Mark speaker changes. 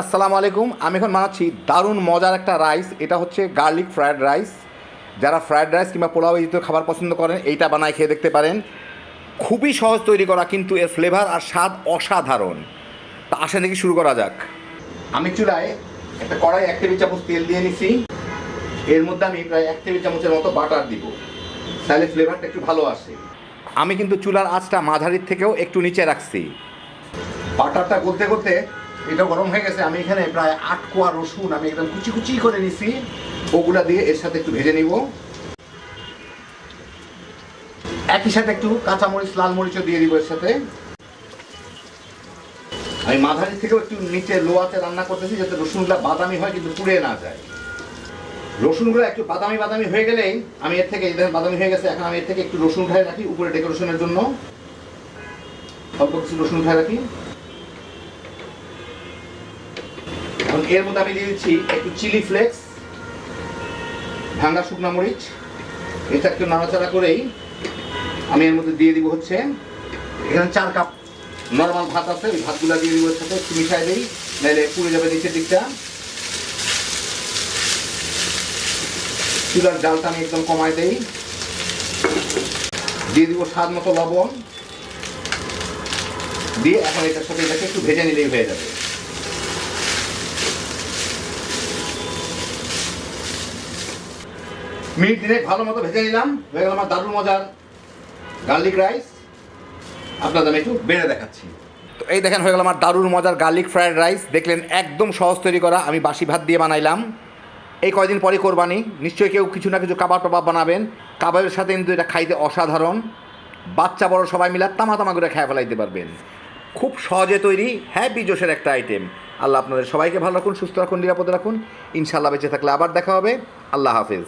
Speaker 1: আসসালামু আলাইকুম, আমি এখন বানাচ্ছি দারুণ মজার একটা রাইস এটা হচ্ছে গার্লিক ফ্রায়েড রাইস যারা ফ্রায়েড রাইস কিংবা পোলাও জাতীয় খাবার পছন্দ করেন, এইটা বানায় খেয়ে দেখতে পারেন। খুবই সহজ তৈরি করা, কিন্তু এর ফ্লেভার আর স্বাদ অসাধারণ। তা আসে নাকি শুরু করা যাক। আমি চুলায় একটা কড়াই এক টেবিল চামচ তেল দিয়ে নিছি। এর মধ্যে আমি প্রায় এক টেবিল চামচের মতো বাটার দিব। তাহলে ফ্লেভারটা একটু ভালো আসে। আমি কিন্তু চুলার আঁচটা মাঝারির থেকেও একটু নিচে রাখছি। বাটারটা গলতে গলতে এটা গরম হয়ে গেছে, আমি এখানে প্রায় আট কোয়া রসুন আমি একদম কুচি কুচি করে নিছি। ওগুলা দিয়ে এর সাথে একটু ভেজে নিব। একই সাথে একটু কাঁচামরিচ লাল মরিচও দিয়ে দিব এর সাথে। আমি মাঝারি থেকেও একটু নিচে লোয়াতে রান্না করতেছি যাতে রসুনগুলো বাদামি হয় কিন্তু পুড়ে না যায়। রসুনগুলো একটু বাদামি বাদামি হয়ে গেলেই আমি এর থেকে দেখেন বাদামি হয়ে গেছে, এখন আমি এর থেকে একটু রসুন উঠায় রাখি, উপরে ডেকোরেশনের জন্য। অল্প কিছু রসুন উঠায় রাখি। এখন এর মধ্যে আমি দিয়ে দিচ্ছি একটু চিলি ফ্লেক্স ভাঙ্গা শুকনো মরিচ। এটা একটু নাড়াচাড়া করেই আমি এর মধ্যে দিয়ে দিব হচ্ছে এখানে চার কাপ নর্মাল ভাত আছে, ওই ভাতগুলো দিয়ে দিব সাথে একটু মিশাই দিই নাহলে পুড়ে যাবে নিচের দিকটা। চুলার জালটা আমি একদম কমাই দেই। দিয়ে দিব স্বাদ মতো লবণ। দিয়ে এখন এটার সাথে এটাকে একটু ভেজে নিলেই হয়ে যাবে। মিনিট দিনে ভালো মতো ভেজে নিলাম। হয়ে গেল আমার দারুণ মজার গার্লিক রাইস আপনাদের আমি একটু বেড়ে দেখাচ্ছি। তো এই দেখেন, হয়ে গেল আমার দারুণ মজার গার্লিক ফ্রায়েড রাইস দেখলেন, একদম সহজ তৈরি করা। আমি বাসি ভাত দিয়ে বানাইলাম। এই কয়দিন পরে কোরবানি। নিশ্চয়ই কেউ কিছু না কিছু কাবাব টাবাব বানাবেন। কাবাবের সাথে কিন্তু এটা খাইতে অসাধারণ। বাচ্চা, বড় সবাই মিলে তামা তামা করে খেয়ে ফেলাইতে পারবেন। খুব সহজে তৈরি হ্যাপি জোশের একটা আইটেম আল্লাহ আপনাদের সবাইকে ভালো রাখুন, সুস্থ রাখুন, নিরাপদে রাখুন। ইনশাল্লাহ বেঁচে থাকলে আবার দেখা হবে। আল্লাহ হাফেজ।